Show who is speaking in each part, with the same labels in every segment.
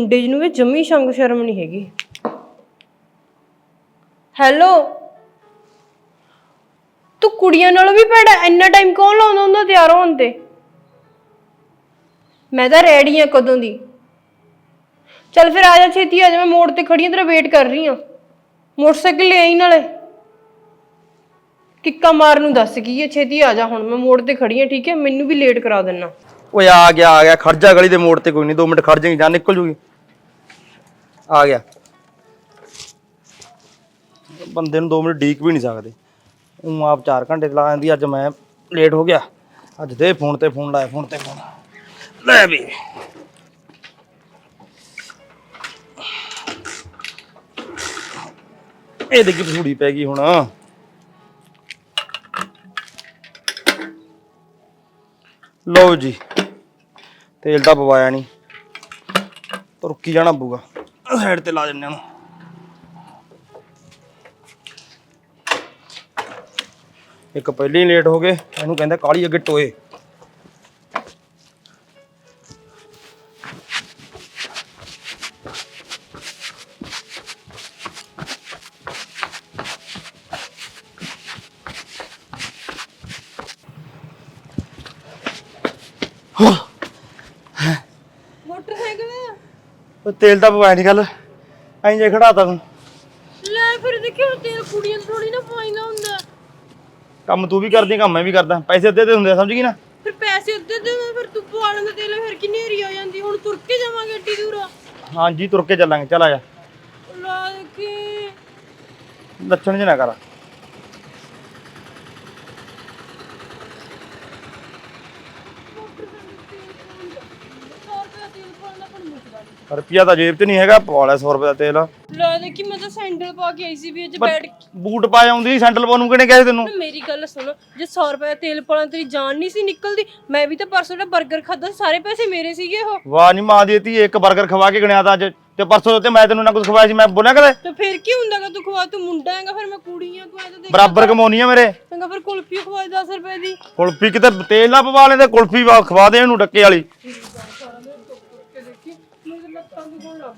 Speaker 1: ਇਹ ਮੁੰਡੇ ਨੂੰ ਇਹ ਜੰਮੀ ਸ਼ੰਗ ਸ਼ਰਮ ਨਹੀਂ ਹੈਗੀ। ਹੈਲੋ ਤੂੰ ਕੁੜੀਆਂ ਨਾਲੋਂ ਵੀ ਭੈੜਾ, ਇੰਨਾ ਟਾਈਮ ਕੌਣ ਲਾਉਂਦਾ ਹੁੰਦਾ ਤਿਆਰ ਹੋਣ ਤੇ? ਮੈਂ ਤਾਂ ਰੈਡੀ ਆ ਕਦੋਂ ਦੀ। ਚੱਲ ਫਿਰ ਆ ਜਾ ਛੇਤੀ, ਆ ਜਾ, ਮੈਂ ਮੋੜ ਤੇ ਖੜੀ ਆ, ਤੇਰਾ ਵੇਟ ਕਰ ਰਹੀ ਆ। ਮੋਟਰਸਾਈਕਲ ਲੈ ਆਈ ਨਾਲੇ। ਕਿੱਕਾ ਮਾਰ ਨੂੰ ਦੱਸ ਕੀ ਹੈ ਛੇਤੀ ਆ ਜਾ ਹੁਣ, ਮੈਂ ਮੋੜ ਤੇ ਖੜੀ ਆ, ਠੀਕ ਹੈ? ਮੈਨੂੰ ਵੀ ਲੇਟ ਕਰਾ ਦੇਣਾ।
Speaker 2: ਓਏ ਆ ਗਿਆ ਆ ਗਿਆ, ਖੜ ਜਾ ਗਲੀ ਦੇ ਮੋੜ ਤੇ, ਕੋਈ ਨਹੀਂ 2 ਮਿੰਟ ਖੜ ਜਾਏਗੀ, ਜਾਂ ਨਿਕਲ ਜੂਗੀ। ਆ ਗਿਆ। ਬੰਦੇ ਨੂੰ 2 ਮਿੰਟ ਡੀਕ ਵੀ ਨਹੀਂ ਸਕਦੇ। ਉਹ ਆਪ 4 ਘੰਟੇ ਲਾ ਜਾਂਦੀ, ਅੱਜ ਮੈਂ ਲੇਟ ਹੋ ਗਿਆ। ਅੱਜ ਦੇ ਫੋਨ ਤੇ ਫੋਨ ਲਾਇਆ, ਫੋਨ ਤੇ ਫੋਨ। ਲੈ ਵੀ। ਇਹਦੇ ਕੀ ਪਸੂੜੀ ਪੈ ਗਈ ਹੁਣ। ਲਓ ਜੀ, ਤੇਲ ਤਾਂ ਪਵਾਇਆ ਨਹੀਂ। ਤੁਰਕੀ ਜਾਣਾ ਪਊਗਾ। ਸਾਈਡ ਤੇ ਲਾ ਦਿੰਨੇ ਉਹਨੂੰ। ਇੱਕ ਪਹਿਲੇ ਹੀ ਲੇਟ ਹੋ ਗਏ, ਇਹਨੂੰ ਕਹਿੰਦੇ ਕਾਲੀ ਅੱਗੇ ਟੋਏ। ਤੇਲ ਤਾਂ ਪਵਾਇਆ ਨਹੀਂ ਗੱਲ। ਐਂ ਜੇ ਖੜਾਤਾ ਤੂੰ।
Speaker 1: ਲੈ ਫਿਰ ਦੇਖਿਓ ਤੇਲ ਕੁੜੀਆਂ ਥੋੜੀ ਨਾ ਪਾਈਦਾ ਹੁੰਦਾ?
Speaker 2: ਕੰਮ ਤੂੰ ਵੀ ਕਰਦੀ ਕੰਮ ਮੈਂ ਵੀ ਕਰਦਾ। ਪੈਸੇ ਅੱਧੇ ਤੇ ਹੁੰਦੇ ਆ, ਸਮਝ ਗਈ ਨਾ?
Speaker 1: ਫਿਰ ਪੈਸੇ ਉੱਤੇ ਦੇ ਫਿਰ ਤੂੰ ਪਵਾਉਣ ਦਾ ਤੇਲ ਫਿਰ ਕਿੰਨੀ ਹਰੀ ਆ ਜਾਂਦੀ? ਹੁਣ ਤੁਰ ਕੇ ਜਾਵਾਂਗੇ ਏਡੀ ਦੂਰ
Speaker 2: ਹਾਂਜੀ ਤੁਰ ਕੇ ਚੱਲਾਂਗੇ ਚੱਲ ਆ ਜਾ।
Speaker 1: ਲਾ
Speaker 2: ਲੱਛਣ ਜਿਹਾ ਨਾ ਕਰ। ਰੁਪਿਆ ਤਾਂ ਜੇਬ 'ਚ ਨਹੀਂ ਹੈਗਾ ਪਵਾ ਲੈ 100 ਰੁਪਏ ਦਾ ਤੇਲ।
Speaker 1: ਲਾ ਦੇਖੀ ਮੈਂ ਤਾਂ ਸੈਂਡਲ ਪਾ ਕੇ ਆਈ ਸੀ ਵੀ ਅੱਜ ਬੈਠ ਕੇ
Speaker 2: ਬੂਟ ਪਾ ਆਉਂਦੀ ਸੈਂਡਲ ਪਾਉਣ ਨੂੰ ਕਿਹਨੇ ਕਿਹਾ ਸੀ ਤੈਨੂੰ?
Speaker 1: ਨਾ ਮੇਰੀ ਗੱਲ ਸੁਣੋ ਜੇ 100 ਰੁਪਏ ਦਾ ਤੇਲ ਪਾਉਣਾ ਤੇਰੀ ਜਾਨ ਨਹੀਂ ਸੀ ਨਿਕਲਦੀ। ਮੈਂ ਵੀ ਤਾਂ ਪਰਸੋਂ ਦਾ 버ਗਰ ਖਾਦਾ ਸਾਰੇ ਪੈਸੇ ਮੇਰੇ ਸੀਗੇ ਉਹ।
Speaker 2: ਵਾਹ ਨਹੀਂ ਮਾਂ ਦੀ ਧੀ ਇੱਕ 버ਗਰ ਖਵਾ ਕੇ ਗਣਿਆ ਤਾਂ ਅੱਜ। ਤੇ ਪਰਸੋਂ ਤੇ ਮੈਂ ਤੈਨੂੰ ਨਾ ਕੁਝ ਖਵਾਇਆ ਸੀ ਮੈਂ ਬੋਲਿਆ ਕਦੇ?
Speaker 1: ਤੇ ਫਿਰ ਕੀ ਹੁੰਦਾਗਾ ਤੂੰ ਖਵਾ ਤੂੰ ਮੁੰਡਾ ਹੈਗਾ ਫਿਰ ਮੈਂ ਕੁੜੀ ਆ ਤੂੰ ਐ ਤਾਂ ਦੇਖ
Speaker 2: ਬਰਾਬਰ ਕਮਾਉਣੀ ਆ ਮੇਰੇ।
Speaker 1: ਚੰਗਾ ਫਿਰ ਕੁਲਫੀ ਖਵਾ 10 ਰੁਪਏ ਦੀ।
Speaker 2: ਕੁਲਫੀ ਕਿਤੇ ਤੇਲ ਨਾ ਪਵਾ ਲੈ ਤੇ ਕੁਲਫੀ ਵਾ- ਖਵਾ ਦੇ ਇਹਨੂੰ ਡੱਕੇ ਵਾਲੀ।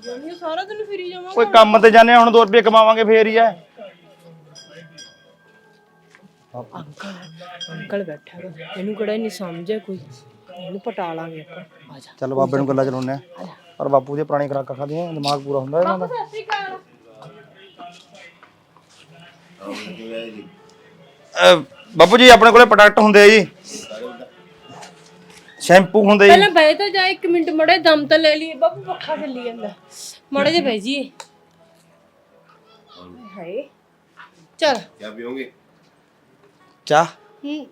Speaker 1: ਸਾਰਾ ਦਿਨ ਫਿਰੀ ਜਾਵਾਂ
Speaker 2: ਕੋਈ ਕੰਮ ਤੇ ਜਾਂਦੇ ਆ, ਹੁਣ 2 ਰੁਪਏ ਕਮਾਵਾਂਗੇ ਫੇਰ ਹੀ ਐ
Speaker 1: ਅੰਕਲ ਅੰਕਲ ਬੈਠਾ ਗਾ ਇਹਨੂੰ ਕਿਹੜਾ ਨਹੀਂ ਸਮਝਿਆ ਕੋਈ? ਇਹਨੂੰ ਪਟਾ ਲਾਂਗੇ ਆਪਾਂ। ਆ ਜਾ।
Speaker 2: ਚੱਲ ਬਾਬੇ ਨੂੰ ਗੱਲਾਂ ਚਲਾਉਣੇ ਆ। ਪਰ ਬਾਪੂ ਦੀਆਂ ਪੁਰਾਣੀ ਖਰਾਕਾਂ ਖਾਦੀਆਂ ਦਿਮਾਗ ਪੂਰਾ ਹੁੰਦਾ ਇਹਨਾਂ ਦਾ।
Speaker 1: ਸਤਿ ਸ਼੍ਰੀ ਅਕਾਲ।
Speaker 2: ਅਹ ਬਾਪੂ ਜੀ ਆਪਣੇ ਕੋਲੇ ਪ੍ਰੋਡਕਟ ਹੁੰਦੇ ਆ ਜੀ। ਸ਼ੈਂਪੂ ਹੁੰਦੇ ਜੀ
Speaker 1: ਪਹਿਲਾਂ ਬਹਿ ਤਾਂ ਜਾ ਇੱਕ ਮਿੰਟ ਮੜੇ ਦਮ ਤਾਂ ਲੈ ਲਈਏ ਬਾਬੂ ਪੱਖਾ ਚੱਲੀ ਜਾਂਦਾ ਮੜੇ ਜੇ ਬਹਿ ਜੀਏ ਹਾਏ ਚਲ
Speaker 3: क्या पियोगे
Speaker 2: ਚਾਹ
Speaker 1: ਹੂੰ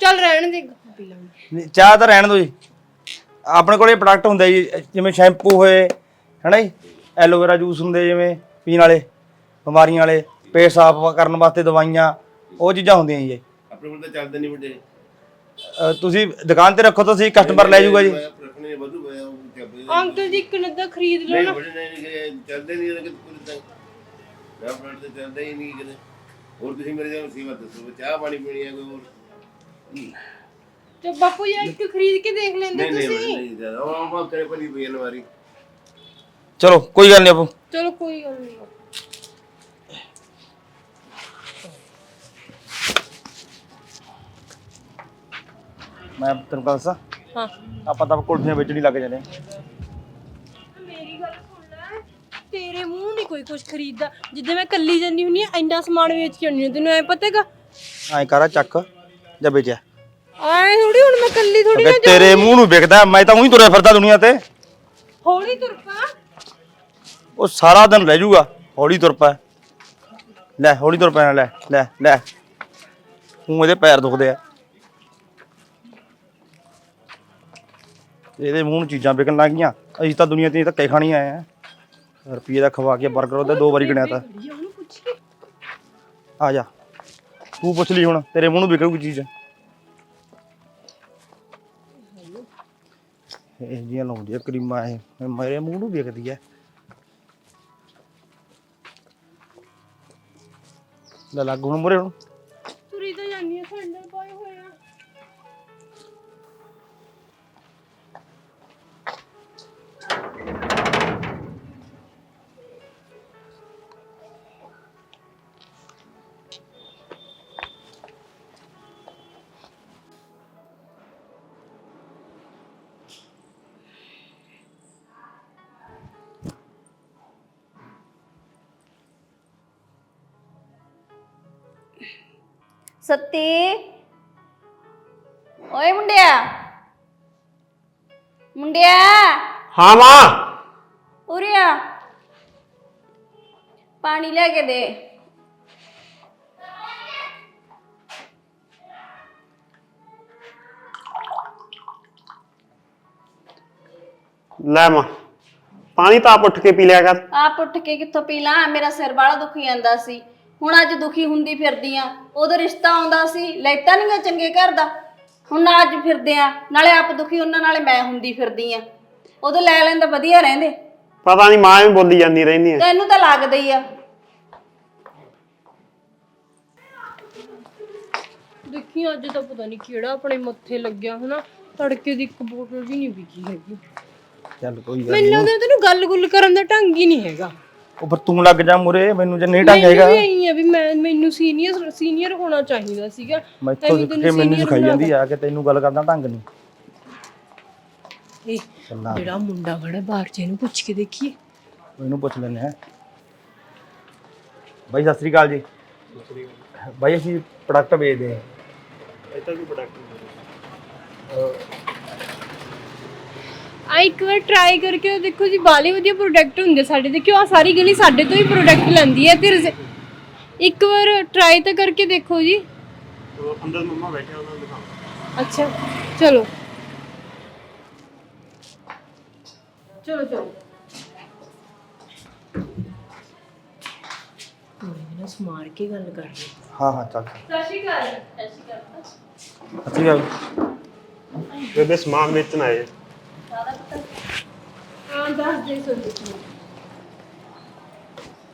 Speaker 1: ਚੱਲ ਰਹਿਣ ਦੇ ਪੀ ਲਾਂਗੇ
Speaker 2: ਨਹੀਂ, ਚਾਹ ਤਾਂ ਰਹਿਣ ਦਿਓ ਜੀ ਆਪਣੇ ਕੋਲੇ ਪ੍ਰੋਡਕਟ ਹੁੰਦੇ ਜੀ ਜਿਵੇਂ ਸ਼ੈਂਪੂ ਹੋਏ ਹੈਨਾ ਜੀ ਐਲੋਵੇਰਾ ਜੂਸ ਹੁੰਦੇ ਜਿਵੇਂ ਪੀਣ ਵਾਲੇ ਬਿਮਾਰੀਆਂ ਵਾਲੇ ਪੇਟ ਸਾਫ਼ ਕਰਨ ਵਾਸਤੇ ਦਵਾਈਆਂ ਉਹ ਚੀਜ਼ਾਂ ਹੁੰਦੀਆਂ ਜੀ
Speaker 3: अपने को तो चलते नहीं बटे
Speaker 2: ਅਹ ਤੁਸੀਂ ਦੁਕਾਨ ਤੇ ਰੱਖੋ ਤਾਂ ਕਸਟਮਰ ਲੈ ਜਾਊਗਾ ਜੀ।
Speaker 1: ਅੰਕਲ ਜੀ ਇੱਕ ਖਰੀਦ ਲਓ
Speaker 3: ਨਹੀਂ
Speaker 1: ਬੜੇ
Speaker 3: ਨਹੀਂ ਗਏ, ਚੱਲਦੇ ਨਹੀਂ ਇਹਨਾਂ ਕਿਤੇ ਪੂਰੀ ਤਾਂ। ਮੈਂ ਫਰੰਟ ਤੇ ਚੱਲਦਾ ਹੀ ਨਹੀਂ ਕਿਤੇ। ਹੋਰ ਤੁਸੀਂ ਮੇਰੇ ਜਾਨ ਸੀਮਤ ਦੱਸੋ ਚਾਹ ਪਾਣੀ ਪੀਣੀ ਹੈ ਕੋਈ ਹੋਰ?
Speaker 1: ਤੇ ਬਾਪੂ ਯਾਰ ਇੱਕ ਖਰੀਦ ਕੇ ਦੇਖ ਲੈਂਦੇ
Speaker 3: ਨਹੀਂ ਨਹੀਂ ਨਹੀਂ ਜ਼ਿਆਦਾ ਉਹ ਆਪਾਂ ਤੇਰੇ ਕੋਲ ਹੀ
Speaker 2: ਚਲੋ ਕੋਈ ਗੱਲ ਨਹੀਂ ਆਪੋ
Speaker 1: ਚਲੋ ਕੋਈ ਗੱਲ ਨਹੀਂ।
Speaker 2: ਮੈਂ ਤੈਨੂੰ ਗੱਲ ਦੱਸਾਂ?
Speaker 1: ਹਾਂ।
Speaker 2: ਆਪਾਂ ਤਾਂ ਕੁਲਫੀਆਂ ਵੇਚਣੀ ਲੱਗ ਜਾਂਦੇ
Speaker 1: ਮੇਰੀ ਗੱਲ ਸੁਣ ਲੈ ਤੇਰੇ ਮੂੰਹ ਨਹੀਂ ਕੋਈ ਕੁਝ ਖਰੀਦਦਾ। ਜਿੱਦੇ ਮੈਂ ਕੱਲੀ ਜੰਨੀ ਹੁੰਨੀ ਆ ਇੰਨਾ ਸਮਾਨ ਵੇਚ ਕੇ ਆਉਣੀ ਤੈਨੂੰ ਐ ਪਤਾਗਾ
Speaker 2: ਐਂ ਕਰਾ ਚੱਕ ਜਾਂ ਵੇਚਿਆ
Speaker 1: ਐ ਥੋੜੀ ਹੁਣ ਮੈਂ ਕੱਲੀ ਥੋੜੀ
Speaker 2: ਕਿ ਤੇਰੇ ਮੂੰਹ ਨੂੰ ਵਿਕਦਾ ਮੈਂ ਤਾਂ ਉਹੀ ਤੁਰਿਆ ਫਿਰਦਾ ਦੁਨੀਆ ਤੇ।
Speaker 1: ਹੌਲੀ ਤੁਰ ਪਾ।
Speaker 2: ਉਹ ਸਾਰਾ ਦਿਨ ਰਹਿ ਜਾਊਗਾ ਹੌਲੀ ਤੁਰ ਪੈ। ਲੈ ਹੌਲੀ ਤੁਰ ਪੈਣਾ ਲੈ ਲੈ ਲੈ। ਉਹ ਇਹਦੇ ਪੈਰ ਦੁਖਦੇ ਆ। ਇਹਦੇ ਮੂੰਹ ਨੂੰ ਚੀਜ਼ਾਂ ਵਿਕਣ ਲੱਗ ਗਈਆਂ। ਅਸੀਂ ਤਾਂ ਦੁਨੀਆ ਤੇ ਧੱਕੇ ਖਾਣੀ ਆਏ ਆ। ਰੁਪਈਏ ਦਾ ਖਵਾ ਕੇ 버ਗਰ ਉਹਦੇ ਦੋ ਵਾਰੀ ਗਿਣਿਆ ਤਾਂ। ਆ ਜਾ। ਤੂੰ ਪੁੱਛ ਲਈ ਹੁਣ ਤੇਰੇ ਮੂੰਹ ਨੂੰ ਵਿਕੂਗੀ ਚੀਜ਼। ਇਹ ਜੀਆਂ ਲਾਉਂਦੀ ਆ ਕਰੀਮਾਂ ਇਹ ਇਹ ਮੇਰੇ ਮੂੰਹ ਨੂੰ ਵਿਕਦੀ ਐ। ਲੈ ਲੱਗ ਹੁਣ ਮੁਰੇ ਹੁਣ।
Speaker 4: ਸੱਤੀ। ਓਏ ਮੁੰਡਿਆ। ਮੁੰਡਿਆ।
Speaker 5: ਹਾਂ ਮਾਂ।
Speaker 4: ਉਰੇ ਆ ਪਾਣੀ ਲੈ ਕੇ ਦੇ।
Speaker 5: ਲੈ ਮਾਂ ਪਾਣੀ ਤਾਂ ਆਪ ਉੱਠ ਕੇ ਪੀ ਲਿਆ ਕਰ।
Speaker 4: ਆਪ ਉੱਠ ਕੇ ਕਿੱਥੋਂ ਪੀ ਲਾਂ? ਮੇਰਾ ਸਿਰ ਬਾਲਾ ਦੁਖੀ ਜਾਂਦਾ ਸੀ। ਹੁਣ ਅੱਜ ਦੁਖੀ ਹੁੰਦੀ ਫਿਰਦੀ ਆ। ਉਦੋਂ ਰਿਸ਼ਤਾ ਆਉਂਦਾ ਸੀ ਲੈਤਾ ਨਹੀਂ ਗਾ ਚੰਗੇ ਘਰ ਦਾ। ਹੁਣ ਨਾ ਅੱਜ ਫਿਰਦੇ ਆ ਨਾਲੇ ਆਪ ਦੁਖੀ ਉਹਨਾਂ ਨਾਲੇ ਮੈਂ ਹੁੰਦੀ ਫਿਰਦੀ ਆ। ਉਦੋਂ ਲੈ ਲੈਂਦਾ ਵਧੀਆ ਰਹਿੰਦੇ।
Speaker 5: ਪਤਾ ਨਹੀਂ ਮਾਂ ਵੀ ਬੋਲੀ ਜਾਂਦੀ ਰਹਿੰਦੀ ਹੈ
Speaker 4: ਤੈਨੂੰ ਤਾਂ ਲੱਗਦਾ ਹੀ ਆ।
Speaker 1: ਦੇਖੀ ਅੱਜ ਤਾਂ ਪਤਾ ਨਹੀਂ ਕਿਹੜਾ ਆਪਣੇ ਮੱਥੇ ਲੱਗਿਆ ਹਨਾ। ਤੜਕੇ ਦੀ ਇੱਕ ਬੋਤਲ ਵੀ ਨਹੀਂ ਵਿਕੀ ਹੈਗੀ।
Speaker 2: ਚੱਲ ਕੋਈ ਗੱਲ
Speaker 1: ਮੈਨੂੰ ਲੱਗਦਾ ਤੈਨੂੰ ਗੱਲ-ਗੁੱਲ ਕਰਨ ਦਾ ਢੰਗ ਹੀ ਨਹੀਂ ਹੈਗਾ।
Speaker 2: ਉਹ ਫਿਰ ਤੂੰ ਲੱਗ ਜਾ ਮੁਰੇ ਮੈਨੂੰ ਜੇ ਨਹੀਂ ਢੰਗ ਹੈਗਾ।
Speaker 1: ਮੈਨੂੰ ਵੀ ਇਹੀ ਆ ਵੀ ਮੈਂ ਮੈਨੂੰ ਸੀਨੀਅਰ ਸੀਨੀਅਰ ਹੋਣਾ ਚਾਹੀਦਾ ਸੀਗਾ।
Speaker 2: ਮੈਥੋਂ ਸਿੱਖ ਕੇ ਮੈਨੂੰ ਸਿਖਾਈ ਜਾਂਦੀ ਆ ਕਿ ਤੈਨੂੰ ਗੱਲ ਕਰਦਾ ਢੰਗ ਨਹੀਂ
Speaker 1: ਇਹ ਜਿਹੜਾ ਮੁੰਡਾ ਖੜਾ ਬਾਹਰ ਚ ਇਹਨੂੰ ਪੁੱਛ ਕੇ ਦੇਖੀਏ।
Speaker 2: ਇਹਨੂੰ ਪੁੱਛ ਲੈਨੇ ਆ ਬਾਈ ਸਤਿ ਸ੍ਰੀ ਅਕਾਲ ਜੀ। ਬਾਈ ਅਸੀਂ ਪ੍ਰੋਡਕਟ ਵੇਚਦੇ ਹਾਂ।
Speaker 1: ਆ ਇੱਕ ਵਾਰ ਟਰਾਈ ਕਰਕੇ ਉਹ ਦੇਖੋ ਜੀ ਬਾਲੇ ਵਧੀਆ ਪ੍ਰੋਡਕਟ ਹੁੰਦੇ ਸਾਡੇ ਦੇਖਿਓ ਆ ਸਾਰੀ ਗਲੀ ਸਾਡੇ ਤੋਂ ਹੀ ਪ੍ਰੋਡਕਟ ਲੈਂਦੀ ਹੈ ਤੇ ਰਿਜ਼- ਇੱਕ ਵਾਰ ਟਰਾਈ ਤਾਂ ਕਰਕੇ ਦੇਖੋ ਜੀ।
Speaker 5: ਅੰਦਰ ਮੰਮਾ ਬੈਠੇ ਉਹਨਾਂ ਨੂੰ ਦਿਖਾਓ।
Speaker 1: ਅੱਛਾ ਚਲੋ। ਚਲੋ ਚਲੋ। ਮੈਂ ਸਮਾਰ ਕੇ ਗੱਲ ਕਰ ਰਹੀ
Speaker 2: ਹਾਂ ਹਾਂ ਚੱਲ।
Speaker 1: ਸਤਿ ਸ਼੍ਰੀ ਅਕਾਲ। ਸਤਿ ਸ਼੍ਰੀ ਅਕਾਲ।
Speaker 2: ਸਤਿ ਸ੍ਰੀ ਅਕਾਲ।
Speaker 5: ਬੇਬੇ ਸਮਾਨ ਵੇਚਣ ਆਏ।
Speaker 1: ਹਾਂ ਦੱਸ ਦੇ ਸੋ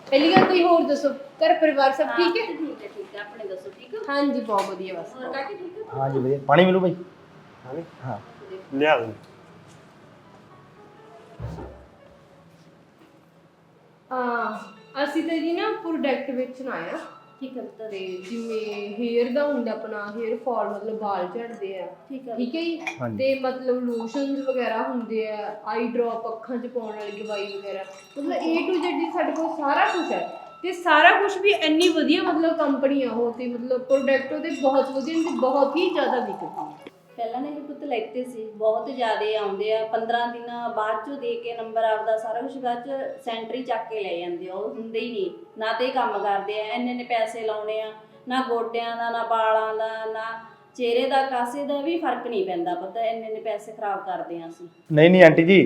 Speaker 1: ਪਹਿਲੀ ਗੱਲ ਕੋਈ ਹੋਰ ਦੱਸੋ ਘਰ ਪਰਿਵਾਰ ਸਭ ਠੀਕ ਹੈ?
Speaker 4: ਠੀਕ ਹੈ ਠੀਕ ਹੈ ਆਪਣੇ ਦੱਸੋ ਠੀਕ ਹੈ?
Speaker 1: ਹਾਂਜੀ ਬਹੁਤ ਵਧੀਆ ਬਸ।
Speaker 4: ਹੋਰ ਕਾਕੇ ਠੀਕ ਹੈ?
Speaker 2: ਹਾਂ ਜੀ ਵਧੀਆ। ਪਾਣੀ ਮਿਲੂ ਬਾਈ
Speaker 5: ਹਾਂ
Speaker 2: ਹਾਂ।
Speaker 5: ਲਿਆ ਦੇ।
Speaker 1: ਹਾਂ ਅਸੀਂ ਤਾਂ ਜੀ ਨਾ ਪ੍ਰੋਡਕਟ ਵੇਚਣ ਆਇਆ।
Speaker 4: ਠੀਕ ਹੈ ਤਾਂ
Speaker 1: ਤੇ ਜਿਵੇਂ ਹੇਅਰ ਦਾ ਹੁੰਦਾ ਆਪਣਾ ਹੇਅਰ ਫਾਲ ਮਤਲਬ ਵਾਲ ਝੜਦੇ ਆ।
Speaker 4: ਠੀਕ ਹੈ।
Speaker 1: ਠੀਕ ਹੈ ਜੀ?
Speaker 2: ਹਾਂਜੀ।
Speaker 1: ਤੇ ਮਤਲਬ ਲੋਸ਼ਨਸ ਵਗੈਰਾ ਹੁੰਦੇ ਆ ਆਈ ਡ੍ਰੌਪ ਅੱਖਾਂ 'ਚ ਪਾਉਣ ਵਾਲੀ ਦਵਾਈ ਵਗੈਰਾ। ਮਤਲਬ A to Z ਦੀ ਸਾਡੇ ਕੋਲ ਸਾਰਾ ਕੁਝ ਹੈ। ਤੇ ਸਾਰਾ ਕੁਝ ਵੀ ਇੰਨੀ ਵਧੀਆ ਮਤਲਬ ਕੰਪਨੀ ਆ ਉਹ ਤੇ ਮਤਲਬ ਪ੍ਰੋਡਕਟ ਉਹਦੇ ਬਹੁਤ ਵਧੀਆ ਤੇ ਬਹੁਤ ਹੀ ਜ਼ਿਆਦਾ ਵਿਕਦੇ ਆ
Speaker 4: ਪਹਿਲਾਂ ਨੇ ਇਹ ਪੁੱਤ ਲੈਤੇ ਸੀ ਬਹੁਤ ਜ਼ਿਆਦੇ ਆਉਂਦੇ ਆ 15 ਦਿਨ ਬਾਅਦ ਚੋਂ ਦੇ ਕੇ ਨੰਬਰ ਆਪਦਾ ਸਾਰਾ ਕੁਝ ਬਾਅਦ ਚ ਸੈਂਟਰੀ ਚੱਕ ਕੇ ਲੈ ਜਾਂਦੇ ਆ ਉਹ ਹੁੰਦੇ ਹੀ ਨਹੀਂ ਨਾ ਤੇ ਕੰਮ ਕਰਦੇ ਆ ਇੰਨੇ ਨੇ ਪੈਸੇ ਲਾਉਣੇ ਆ ਨਾ ਗੋਡਿਆਂ ਦਾ ਨਾ ਬਾਲਾਂ ਦਾ ਨਾ ਚਿਹਰੇ ਦਾ ਕਾਸੇ ਦਾ ਵੀ ਫ਼ਰਕ ਨਹੀਂ ਪੈਂਦਾ ਪਤਾ ਇੰਨੇ ਨੇ ਪੈਸੇ ਖਰਾਬ ਕਰਦੇ ਆ ਅਸੀਂ।
Speaker 2: ਨਹੀਂ ਨਹੀਂ ਆਂਟੀ ਜੀ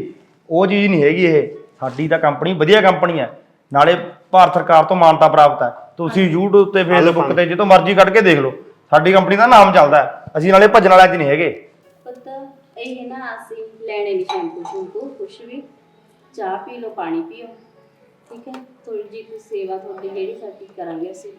Speaker 2: ਉਹ ਚੀਜ਼ ਨਹੀਂ ਹੈਗੀ ਇਹ ਸਾਡੀ ਤਾਂ ਕੰਪਨੀ ਵਧੀਆ ਕੰਪਨੀ ਹੈ ਨਾਲੇ ਭਾਰਤ ਸਰਕਾਰ ਤੋਂ ਮਾਨਤਾ ਪ੍ਰਾਪਤ ਹੈ ਤੁਸੀਂ YouTube ਤੇ Facebook ਤੇ ਜਿੱਦੋਂ ਮਰਜ਼ੀ ਕੱਢ ਕੇ ਦੇਖ ਲਓ। ਸਾਡੀ ਕੰਪਨੀ ਦਾ ਨਾਮ ਚੱਲਦਾ ਹੈ। ਅਸੀਂ ਨਾਲੇ ਭੱਜਣ ਵਾਲਿਆਂ 'ਚ ਨਹੀਂ ਹੈਗੇ।
Speaker 4: ਪਤਾ, ਇਹ ਨਾ ਅਸੀਂ ਲੈਣੇ ਨਹੀਂ ਸ਼ੈਂਪੂ ਸ਼ੈਂਪੂ, ਕੁਛ ਵੀ। ਚਾਹ ਪੀ ਲਓ, ਪਾਣੀ ਪੀਓ। ਠੀਕ ਹੈ? ਥੋੜੀ ਜੀ ਕੋਈ ਸੇਵਾ ਤੁਹਾਡੀ ਜਿਹੜੀ ਸਾਡੀ ਕਰਾਂਗੇ ਅਸੀਂ।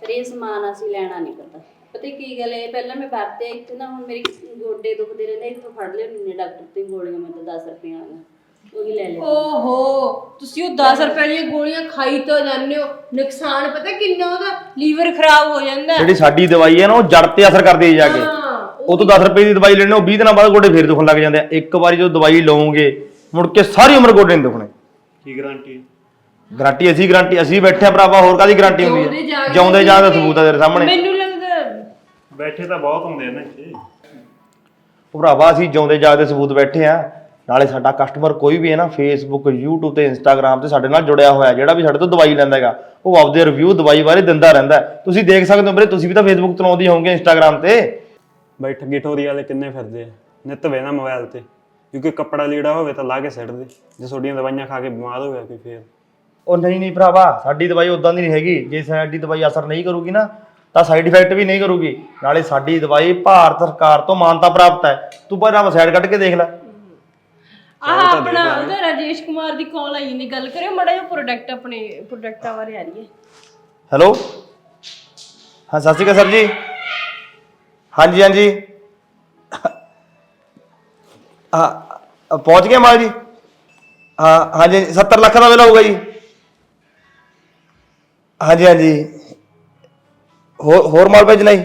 Speaker 4: ਪਰ ਇਹ ਸਮਾਨ ਅਸੀਂ ਲੈਣਾ ਨਹੀਂ ਪਤਾ। ਪਤਾ ਕੀ ਗੱਲ ਹੈ, ਪਹਿਲਾਂ ਮੈਂ ਵਰਤਿਆ ਇੱਕ ਨਾ ਹੁਣ ਮੇਰੀ ਗੋਡੇ ਦੁਖਦੇ ਰਹਿੰਦੇ, ਇੱਥੋਂ ਫੜ ਲਿਆ ਨੇ ਡਾਕਟਰ ਤੇ ਗੋਲੀਆਂ ਮੈਂ ਤਾਂ 10 ਰੁਪਏ ਵਾਲੀਆਂ ਉਹੀ ਲੈ ਲਿਆ
Speaker 1: ਓਹੋ ਤੁਸੀਂ ਉਹ 10 ਰੁਪਏ ਦੀਆਂ ਗੋਲੀਆਂ ਖਾਈ ਤਾਂ ਜਾਂਦੇ ਹੋ। ਨੁਕਸਾਨ ਪਤਾ ਕਿੰਨਾ ਉਹਦਾ? ਲੀਵਰ ਖਰਾਬ ਹੋ ਜਾਂਦਾ। ਹੈ।
Speaker 2: ਜਿਹੜੀ ਸਾਡੀ ਦਵਾਈ ਹੈ ਨਾ ਉਹ ਜੜ ਤੇ ਅਸਰ ਕਰਦੀ ਹੈ ਜਾ ਕੇ।
Speaker 1: ਹਾਂ
Speaker 2: ਉਹ ਤੋਂ 10 ਰੁਪਏ ਦੀ ਦਵਾਈ ਲੈਣੇ ਉਹ 20 ਦਿਨਾਂ ਬਾਅਦ ਗੋਡੇ ਫੇਰ ਦੁਖਣ ਲੱਗ ਜਾਂਦੇ ਆ। ਇੱਕ ਵਾਰੀ ਜਦੋਂ ਦਵਾਈ ਲਓਗੇ ਮੁੜ ਕੇ ਸਾਰੀ ਉਮਰ ਗੋਡੇ ਨਹੀਂ ਦੁਖਣੇ।
Speaker 5: ਕੀ ਗਾਰੰਟੀ
Speaker 2: ਗਾਰੰਟੀ ਅਸੀਂ ਗਾਰੰਟੀ ਅਸੀਂ ਬੈਠੇ ਆ ਭਰਾਵਾ ਹੋਰ ਕਾਦੀ ਗਾਰੰਟੀ
Speaker 1: ਜਿਉਂਦੇ
Speaker 2: ਹੁੰਦੀ ਹੈ?
Speaker 1: ਜਾਗਦੇ
Speaker 2: ਜਿਉਂਦੇ ਜਾਗ ਦਾ ਸਬੂਤ ਆ ਤੇਰੇ ਸਾਹਮਣੇ।
Speaker 1: ਮੈਨੂੰ ਲੱਗਦਾ
Speaker 5: ਬੈਠੇ ਤਾਂ ਬਹੁਤ ਹੁੰਦੇ ਨੇ ਇੱਥੇ।
Speaker 2: ਉਹ ਭਰਾਵਾ ਅਸੀਂ ਜਿਉਂਦੇ ਜਾਗਦੇ ਸਬੂਤ ਬੈਠੇ ਆ। ਨਾਲੇ ਸਾਡਾ ਕਸਟਮਰ ਕੋਈ ਵੀ ਹੈ ਨਾ ਫੇਸਬੁੱਕ YouTube ਤੇ Instagram ਤੇ ਸਾਡੇ ਨਾਲ ਜੁੜਿਆ ਹੋਇਆ ਜਿਹੜਾ ਵੀ ਸਾਡੇ ਤੋਂ ਦਵਾਈ ਲੈਂਦਾ ਹੈਗਾ ਉਹ ਆਪਦੇ ਰਿਵਿਊ ਦਵਾਈ ਬਾਰੇ ਦਿੰਦਾ ਰਹਿੰਦਾ ਹੈ। ਤੁਸੀਂ ਦੇਖ ਸਕਦੇ ਹੋ ਵੀਰੇ ਤੁਸੀਂ ਵੀ ਤਾਂ ਫੇਸਬੁੱਕ ਚਲਾਉਂਦੇ ਹੋਵੋਗੇ Instagram ਤੇ।
Speaker 5: ਬੈਠ ਗਿਟੋਰੀ ਵਾਲੇ ਕਿੰਨੇ ਫਿਰਦੇ ਆ। ਨਿੱਤ ਵੇ ਨਾ ਮੋਬਾਈਲ ਤੇ। ਕਿਉਂਕਿ ਕੱਪੜਾ ਲੀੜਾ ਹੋਵੇ ਤਾਂ ਲਾ ਕੇ ਸਿੱਟ ਦੇ। ਜੇ ਤੁਹਾਡੀਆਂ ਦਵਾਈਆਂ ਖਾ ਕੇ ਬਿਮਾਰ ਹੋ ਗਿਆ ਕੋਈ ਫੇਰ।
Speaker 2: ਉਹ ਨਹੀਂ ਨਹੀਂ ਭਰਾਵਾ ਸਾਡੀ ਦਵਾਈ ਉਦਾਂ ਦੀ ਨਹੀਂ ਹੈਗੀ। ਜੇ ਸਾਡੀ ਦਵਾਈ ਅਸਰ ਨਹੀਂ ਕਰੂਗੀ ਨਾ ਤਾਂ ਸਾਈਡ ਇਫੈਕਟ ਵੀ ਨਹੀਂ ਕਰੂਗੀ। ਨਾਲੇ ਸਾਡੀ ਦਵਾਈ ਭਾਰਤ ਸਰਕਾਰ ਤੋਂ ਮਾਨਤਾ ਪ੍ਰਾਪਤ ਹੈ। ਤੂੰ ਪਰ ਸਾਈਡ ਕੱਢ ਕੇ ਦੇਖ ਲੈ।
Speaker 1: ਆਹ ਆਪਣਾ ਉਹਦਾ ਰਾਜੇਸ਼ ਕੁਮਾਰ ਦੀ ਕਾਲ ਆਈ ਜਾਂਦੀ ਗੱਲ ਕਰਿਓ ਮੜਾ ਜਿਹਾ ਪ੍ਰੋਡਕਟ ਆਪਣੇ ਪ੍ਰੋਡਕਟਾਂ ਬਾਰੇ ਆ ਰਹੀ ਹੈ
Speaker 2: ਹੈਲੋ ਹਾਂ ਸਤਿ ਸ਼੍ਰੀ ਅਕਾਲ ਸਰ ਜੀ। ਹਾਂਜੀ ਹਾਂਜੀ। ਹਾਂ ਅ, ਪਹੁੰਚ ਗਿਆ ਮਾਲ ਜੀ। ਹਾਂ ਹਾਂਜੀ 70 ਲੱਖ ਦਾ ਵੇਲਾ ਹੋਊਗਾ ਜੀ। ਹਾਂਜੀ ਹਾਂਜੀ। ਹੋਰ ਹੋਰ ਮਾਲ ਭੇਜਣਾ ਜੀ।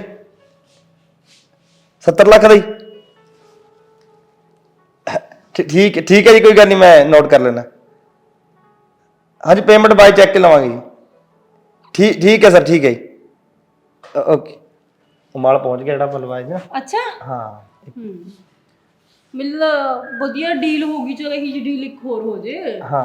Speaker 2: 70 ਲੱਖ ਦਾ ਜੀ। ਠੀਕ ਹੈ ਠੀਕ ਹੈ ਜੀ ਕੋਈ ਗੱਲ ਨਹੀਂ ਮੈਂ ਨੋਟ ਕਰ ਲੈਣਾ ਹਾਂਜੀ ਪੇਮੈਂਟ ਬਾਈ ਚੈੱਕ ਕੇ ਲਵਾਂਗੇ ਜੀ। ਠੀਕ ਠੀਕ ਹੈ ਸਰ ਠੀਕ ਹੈ ਜੀ। ਓਕੇ। ਉਹ ਮਾਲ ਪਹੁੰਚ ਗਿਆ ਜਿਹੜਾ ਬਲਵਾਜ ਨਾ।
Speaker 1: ਅੱਛਾ।
Speaker 2: ਹਾਂ।
Speaker 1: ਹੂੰ। ਮਿਲ ਵਧੀਆ ਡੀਲ ਹੋ ਗਈ ਚਲ ਇਹੀ ਜਿਹੀ ਡੀਲ ਇੱਕ ਹੋਰ ਹੋ ਜੇ।
Speaker 2: ਹਾਂ।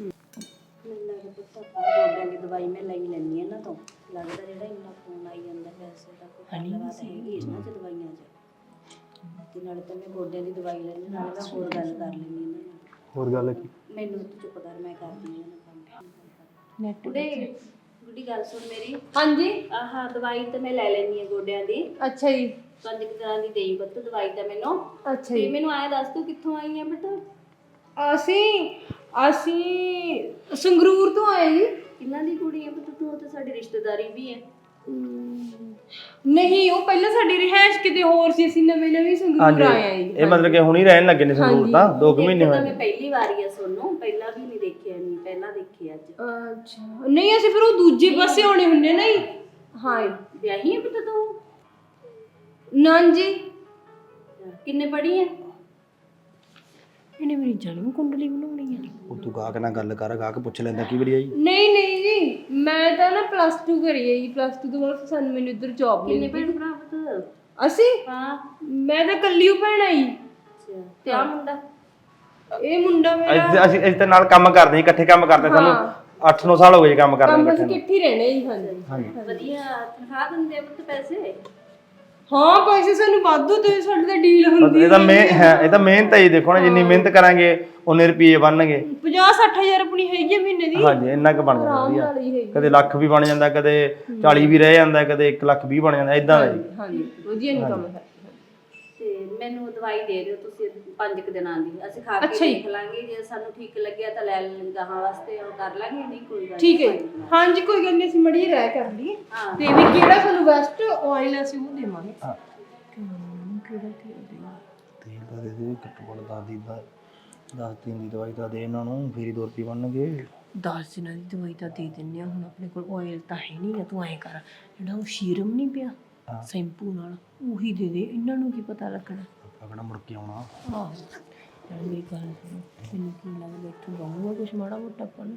Speaker 4: ਮੈਨੂੰ ਲੱਗਦਾ ਪੁੱਤ ਆਪਾਂ ਗੋਡਿਆਂ ਦੀ ਦਵਾਈ ਮੈਂ ਲਈ ਲੈਣੀ ਆ ਨਾ ਤੋਂ ਲੱਗਦਾ ਜਿਹੜਾ ਇੰਨਾ ਫੋਨ ਆਈ ਜਾਂਦਾ ਵੈਸੇ ਤਾਂ ਕੋਈ ਗੱਲਬਾਤ ਹੈਗੀ ਹੈ ਨਾ ਚ ਦਵਾਈਆਂ ਚ। ਤੇ ਨਾਲੇ ਤਾਂ ਮੈਂ ਗੋਡਿਆਂ ਦੀ ਦਵਾਈ ਲੈਣੀ ਨਾਲੇ ਮੈਂ ਹੋਰ ਗੱਲ ਕਰ ਲੈਣੀ ਇਹਨਾਂ ਨਾਲ।
Speaker 5: ਹੋਰ ਗੱਲ ਕੀ?
Speaker 4: ਮੈਨੂੰ ਤੂੰ ਚੁੱਪ ਕਰ ਮੈਂ ਕਰਦੀ ਹਾਂ ਨਾ ਕੰਮ। ਗੁੱਡੇ ਗੁੱਡੀ ਗੱਲ ਸੁਣ ਮੇਰੀ।
Speaker 1: ਹਾਂਜੀ।
Speaker 4: ਆਹ ਦਵਾਈ ਤਾਂ ਮੈਂ ਲੈ ਲੈਣੀ ਆ ਗੋਡਿਆਂ ਦੀ।
Speaker 1: ਅੱਛਾ ਜੀ।
Speaker 4: ਪੰਜ ਕੁ ਦਿਨਾਂ ਦੀ ਦੇਈ ਪੁੱਤ ਦਵਾਈ ਤਾਂ ਮੈਨੂੰ?
Speaker 1: ਅੱਛਾ
Speaker 4: ਤੇ
Speaker 1: ਜੀ।
Speaker 4: ਮੈਨੂੰ ਆਇਆ ਦੱਸ ਤੂੰ ਕਿੱਥੋਂ ਆਈ ਆ ਬੇਟਾ?
Speaker 1: ਅਸੀਂ ਅਸੀਂ ਸੰਗਰੂਰ ਤੋਂ ਆਏ ਜੀ।
Speaker 4: ਕਿੰਨਾ ਦੀ ਕੁੜੀ ਆ ਪੁੱਤ? ਤੂੰ ਉਹ ਤਾਂ ਸਾਡੀ ਰਿਸ਼ਤੇਦਾਰੀ ਵੀ ਹੈ
Speaker 1: ਨਹੀਂ ਉਹ ਪਹਿਲਾਂ ਸਾਡੀ ਰਿਹਾਇਸ਼ ਕਿਤੇ ਹੋਰ ਸੀ ਅਸੀਂ ਨਵੇਂ ਨਵੇਂ ਸੰਗਰੂਰ ਆਏ ਆ ਜੀ।
Speaker 2: ਇਹ ਮਤਲਬ ਕਿ ਹੁਣ ਹੀ ਰਹਿਣ ਲੱਗੇ ਨੇ ਸੰਗਰੂਰ ਤਾਂ 2 ਮਹੀਨੇ ਹੋਏ
Speaker 4: ਮੈਂ ਪਹਿਲੀ ਵਾਰੀ ਆ ਸੋਨੂੰ ਪਹਿਲਾਂ ਵੀ ਨਹੀਂ ਦੇਖਿਆ ਨਹੀਂ ਪਹਿਲਾਂ ਦੇਖਿਆ ਅੱਜ।
Speaker 1: ਅੱਛਾ। ਨਹੀਂ ਅਸੀਂ ਫਿਰ ਉਹ ਦੂਜੇ ਪਾਸੇ ਆਉਣੇ ਹੁੰਨੇ ਨਾ ਜੀ। ਹਾਂ।
Speaker 4: ਵਿਆਹੀ ਹੈ ਪੁੱਤ ਤੂੰ?
Speaker 1: ਨਾਂ ਜੀ।
Speaker 4: ਕਿੰਨੇ ਪੜੀ ਹੈ
Speaker 1: ਇਹਨੇ ਮੇਰੀ ਜਨਮ ਕੁੰਡਲੀ ਬਣਾਉਣੀ ਹੈ
Speaker 2: ਉਹ ਤੂੰ ਗਾਹਕ ਨਾਲ ਗੱਲ ਕਰ ਗਾਹਕ ਪੁੱਛ ਲੈਂਦਾ ਕੀ ਵਧੀਆ ਜੀ?
Speaker 1: ਨਹੀਂ ਨਹੀਂ ਜੀ ਮੈਂ ਤਾਂ ਨਾ ਪਲੱਸ 2 ਕਰੀ ਹੈ ਜੀ ਪਲੱਸ 2 ਤੋਂ ਬਾਅਦ ਸਾਨੂੰ ਮੈਨੂੰ ਇੱਧਰ ਜੌਬ
Speaker 4: ਕਿੰਨੇ
Speaker 1: ਮਿਲੀ
Speaker 4: ਭੈਣ ਭਰਾ ਪੁੱਤ?
Speaker 1: ਅਸੀਂ?
Speaker 4: ਹਾਂ।
Speaker 1: ਮੈਂ ਤਾਂ ਕੱਲੀ ਓ ਭੈਣ ਆਈ
Speaker 4: ਅੱਛਾ ਤੇ ਆ ਮੁੰਡਾ?
Speaker 1: ਇਹ ਮੁੰਡਾ ਮੇਰਾ
Speaker 2: ਅਸੀਂ ਅਸੀਂ ਅਸੀਂ ਤਾਂ ਨਾਲ ਕੰਮ ਕਰਦੇ ਸੀ ਇਕੱਠੇ ਕੰਮ ਕਰਦੇ ਸਾਨੂੰ। 8-9 ਸਾਲ ਹੋ ਗਏ ਜੀ ਕੰਮ ਕਰਦੇ
Speaker 1: ਕੰਮ
Speaker 2: ਨੂੰ
Speaker 1: ਅਸੀਂ
Speaker 2: ਇਕੱਠੇ
Speaker 1: ਇਕੱਠੇ ਹੀ ਰਹਿਣੇ ਜੀ ਹਾਂਜੀ।
Speaker 2: ਹਾਂਜੀ।
Speaker 4: ਵਧੀਆ ਤਨਖਾਹ ਦਿੰਦੇ ਆ ਪੁੱਤ ਪੈਸੇ?
Speaker 1: ਹਾਂ ਪੈਸੇ ਸਾਨੂੰ ਵਾਧੂ ਤੇ ਸਾਡੇ ਤਾਂ ਡੀਲ ਹੁੰਦੀ
Speaker 2: ਇਹ ਤਾਂ ਮੈਂ ਹੈ ਇਹ ਤਾਂ ਮਿਹਨਤ ਹੈ ਜੀ ਦੇਖੋ ਨਾ ਜਿੰਨੀ ਮਿਹਨਤ ਕਰਾਂਗੇ ਉਨੇ ਰੁਪਏ ਬਣਨਗੇ।
Speaker 1: 50 60000 ਆਪਣੀ ਹੈਗੀ ਹੈ ਮਹੀਨੇ ਦੀ।
Speaker 2: ਹਾਂਜੀ ਇੰਨਾ ਕੁ ਬਣ ਜਾਂਦਾ ਵਧੀਆ।
Speaker 1: ਨਾਲ ਹੀ ਹੈਗੀ
Speaker 2: ਕਦੇ ਲੱਖ ਵੀ ਬਣ ਜਾਂਦਾ ਕਦੇ 40 ਵੀ ਰਹਿ ਜਾਂਦਾ ਕਦੇ 1 ਲੱਖ 20 ਬਣ ਜਾਂਦਾ ਇਦਾਂ ਦਾ ਜੀ
Speaker 1: ਹਾਂਜੀ ਵਧੀਆ ਇਨਕਮ ਹੈ।
Speaker 4: ਤੇ ਮੈਨੂੰ ਦਵਾਈ ਦੇ ਦਿਓ ਤੁਸੀਂ ਪੰਜ ਕੁ ਦਿਨਾਂ ਦੀ ਅਸੀਂ ਖਾ ਕੇ
Speaker 1: ਅੱਛਾ ਜੀ।
Speaker 4: ਦੇਖ ਲਾਂਗੇ ਜੇ ਸਾਨੂੰ ਠੀਕ ਲੱਗਿਆ ਤਾਂ ਲੈ ਲੈਣ ਗਾਹਾਂ ਵਾਸਤੇ ਉਹ ਕਰ ਲਾਂਗੇ ਨਹੀਂ ਕੋਈ ਗੱਲ
Speaker 1: ਠੀਕ ਹੈ
Speaker 4: ਨਹੀਂ।
Speaker 1: ਜੀ। ਹਾਂਜੀ ਕੋਈ ਗੱਲ ਨਹੀਂ ਅਸੀਂ ਮੜੀ ਰਹਿ ਕਰ ਲਈਏ
Speaker 4: ਹਾਂ
Speaker 1: ਤੇ ਵੀ ਕਿਹੜਾ ਸਾਨੂੰ ਬੈਸਟ ਆਇਲ ਅਸੀਂ ਉਹ ਦੇਵਾਂਗੇ
Speaker 2: ਹਾਂ।
Speaker 1: ਹਮ, ਕਿਹੜਾ ਤੇਲ ਦੇਵਾਂ?
Speaker 2: ਤੇਲ ਤਾਂ ਦੇ ਦੇ ਘੱਟੋ ਘੱਟ 10 ਦੀ ਦਾ 10 ਦਿਨ ਦੀ ਦਵਾਈ ਤਾਂ ਦੇ ਇਹਨਾਂ ਨੂੰ ਫੇਰ ਹੀ 2 ਰੁਪਏ ਬਣਨਗੇ
Speaker 1: ਦਸ ਦਿਨਾਂ ਦੀ ਦਵਾਈ ਤਾਂ ਦੇ ਦਿੰਨੇ ਆ ਹੁਣ ਆਪਣੇ ਕੋਲ ਆਇਲ ਤਾਂ ਹੈ ਨਹੀਂ ਆ ਤੂੰ ਐਂ ਕਰ ਜਿਹੜਾ ਉਹ ਸ਼ੀਰਮ ਨਹੀਂ ਪਿਆ। ਸ਼ੈਂਪੂ ਨਾਲ ਉਹੀ ਦੇ ਦੇ ਇਹਨਾਂ ਨੂੰ ਕੀ ਪਤਾ ਲੱਗਣਾ।
Speaker 2: ਆਪਣਾ ਮੁੜ ਕੇ ਆਉਣਾ?
Speaker 1: ਆਹੋ। ਯਾਰ ਮੇਰੀ ਗੱਲ ਸੁਣੋ ਮੈਨੂੰ ਕੀ ਲੱਗਦਾ ਇੱਥੋਂ ਜਾਊਗਾ ਕੁਛ ਮਾੜਾ ਮੋਟਾ ਆਪਾਂ ਨੂੰ?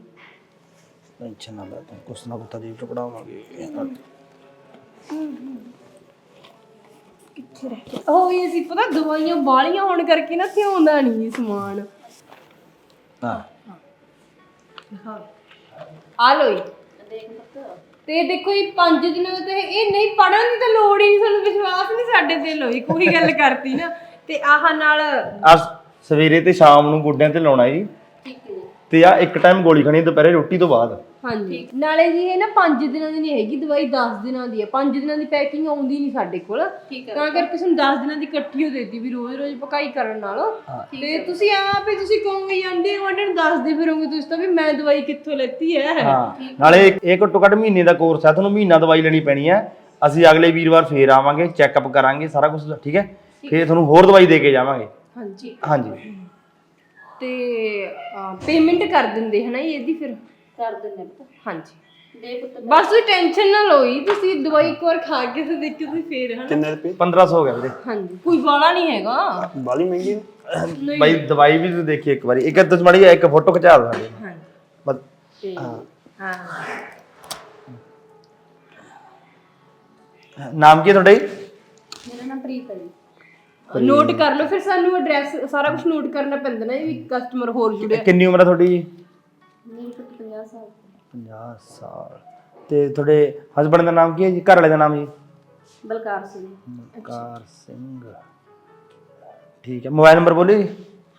Speaker 2: ਟੈਨਸ਼ਨ ਨਾ ਲੈ ਤੂੰ ਕੁਛ ਨਾ ਕੁਛ ਤਾਂ ਜੀਵ ਚ ਕਢਾਵਾਂਗੇ।
Speaker 1: ਕਿੱਥੇ ਰਹਿ ਗਿਆ? ਉਹ ਇਹ ਸੀ ਪਤਾ ਦਵਾਈਆਂ ਬਾਲੀਆਂ ਹੋਣ ਕਰਕੇ ਨਾ ਥਿਆਉਂਦਾ ਨਹੀਂ ਇਹ ਸਮਾਨ।
Speaker 2: ਹਾਂ।
Speaker 1: ਆ ਲੋ ਜੀ।
Speaker 4: ਦੇਖ ਪੁੱਤ।
Speaker 1: ਤੇ ਦੇਖੋ ਇਹ ਪੰਜ ਦਿਨਾਂ ਦਾ ਤੇ ਇਹ ਨਹੀਂ ਪੜਨ ਦੀ ਤਾਂ ਲੋੜ ਹੀ ਨਹੀਂ ਸਾਨੂੰ ਵਿਸ਼ਵਾਸ ਨਹੀਂ ਸਾਡੇ ਤੇ ਲੋਈ ਕੋਈ ਗੱਲ ਕਰਤੀ ਨਾ। ਤੇ ਆਹ ਨਾਲ
Speaker 2: ਸਵੇਰੇ ਤੇ ਸ਼ਾਮ ਨੂੰ ਗੋਡਿਆਂ ਤੇ ਲਾਉਣਾ ਜੀ।
Speaker 4: ਠੀਕ ਹੈ ਜੀ।
Speaker 2: ਤੇ ਆ ਇੱਕ ਟਾਈਮ ਗੋਲੀ ਖਾਣੀ ਦੁਪਹਿਰੇ ਰੋਟੀ ਤੋਂ ਬਾਅਦ।
Speaker 1: ਹਾਂਜੀ। ਨਾਲੇ ਜੀ ਇਹ ਨਾ 5 ਦਿਨਾਂ ਦੀ ਨਹੀਂ ਹੈਗੀ ਦਵਾਈ 10 ਦਿਨਾਂ ਦੀ ਹੈ। 5 ਦਿਨਾਂ ਦੀ ਪੈਕਿੰਗ ਆਉਂਦੀ ਨਹੀਂ ਸਾਡੇ ਕੋਲ।
Speaker 4: ਠੀਕ ਹੈ।
Speaker 1: ਤਾਂ ਕਰਕੇ ਸਾਨੂੰ 10 ਦਿਨਾਂ ਦੀ ਇਕੱਠੀ ਹੋ ਦੇਤੀ ਵੀ ਰੋਜ਼ ਰੋਜ਼ ਪਕਾਈ ਕਰਨ ਨਾਲੋਂ। ਤੇ ਤੁਸੀਂ ਆਪ ਹੀ ਤੁਸੀਂ ਕਹੋਗੇ ਆਂਡੀ ਨੂੰ ਦੱਸਦੇ ਫਿਰੋਗੇ ਤੁਸੀਂ ਤਾਂ ਵੀ ਮੈਂ ਦਵਾਈ ਕਿੱਥੋਂ ਲੈਤੀ ਹੈ।
Speaker 2: ਹਾਂ। ਨਾਲੇ ਇਹ- ਇਹ ਘੱਟੋ ਘੱਟ ਮਹੀਨੇ ਦਾ ਕੋਰਸ ਹੈ ਤੁਹਾਨੂੰ ਮਹੀਨਾ ਦਵਾਈ ਲੈਣੀ ਪੈਣੀ ਹੈ। ਅਸੀਂ ਅਗਲੇ ਵੀਰਵਾਰ ਫੇਰ ਆਵਾਂਗੇ ਚੈੱਕਅਪ ਕਰਾਂਗੇ ਸਾਰਾ ਕੁਝ ਠੀਕ ਹੈ? ਫੇਰ ਤੁਹਾਨੂੰ ਹੋਰ ਦਵਾਈ ਦੇ ਕੇ ਜਾਵਾਂਗੇ।
Speaker 1: ਹਾਂਜੀ।
Speaker 2: ਹਾਂਜੀ।
Speaker 1: ਤੇ ਪੇਮੈਂਟ ਕਰ ਦਿੰਦੇ ਹਨਾ ਜੀ ਇਹਦੀ ਫਿਰ?
Speaker 4: ਕਰ ਦਿੰਦੇ ਪੁੱਤ।
Speaker 1: ਹਾਂਜੀ।
Speaker 4: ਦੇ ਪੁੱਤ
Speaker 1: ਬਸ ਤੁਸੀਂ ਟੈਨਸ਼ਨ ਨਾ ਲਓ ਜੀ ਤੁਸੀਂ ਦਵਾਈ ਇੱਕ ਵਾਰ ਖਾ ਕੇ ਤੇ ਦੇਖਿਓ ਤੁਸੀਂ ਫੇਰ ਹਨਾ?
Speaker 5: ਕਿੰਨੇ ਰੁਪਏ?
Speaker 2: 1500 ਹੋ ਗਿਆ ਵੀਰੇ।
Speaker 1: ਹਾਂਜੀ। ਕੋਈ ਵਾਲਾ ਨਹੀਂ ਹੈਗਾ।
Speaker 5: ਬਾਲੀ ਮਹਿੰਗੀ ਨੇ।
Speaker 2: ਬਾਈ ਦਵਾਈ ਵੀ ਤੁਸੀਂ ਦੇਖੀ ਇੱਕ ਵਾਰੀ। ਇੱਕ ਤੁਸੀਂ ਮੜੀ ਇੱਕ ਫੋਟੋ ਖਿਚਾ ਸਾਡੇ।
Speaker 1: ਹਾਂਜੀ।
Speaker 2: ਬਸ।
Speaker 1: ਤੇ ਹਾਂ।
Speaker 2: ਨਾਮ ਕੀ ਹੈ ਤੁਹਾਡਾ ਜੀ?
Speaker 4: ਮੇਰਾ ਨਾਮ ਪ੍ਰੀਤ ਹੈ ਜੀ।
Speaker 1: ਨੋਟ ਕਰ ਲਓ ਫਿਰ ਸਾਨੂੰ ਐਡਰੈਸ ਸਾਰਾ ਕੁਝ ਨੋਟ ਕਰਨਾ ਪੈਂਦਾ ਨਾ ਵੀ ਕਸਟਮਰ ਹੋਰ ਜੁੜਿਆ।
Speaker 2: ਕਿੰਨੀ ਉਮਰ ਹੈ ਤੁਹਾਡੀ ਜੀ?
Speaker 4: ਮੇਰੀ ਪੁੱਤ 50 ਸਾਲ
Speaker 2: 50 ਸਾਲ। ਤੇ ਤੁਹਾਡੇ ਹਸਬੰਡ ਦਾ ਨਾਮ ਕੀ ਹੈ ਜੀ? ਘਰ ਵਾਲੇ ਦਾ ਨਾਮ ਜੀ?
Speaker 4: ਬਲਕਾਰ ਸਿੰਘ।
Speaker 2: ਕਾਰ ਸਿੰਘ। ਠੀਕ ਹੈ। ਮੋਬਾਈਲ ਨੰਬਰ ਬੋਲੀ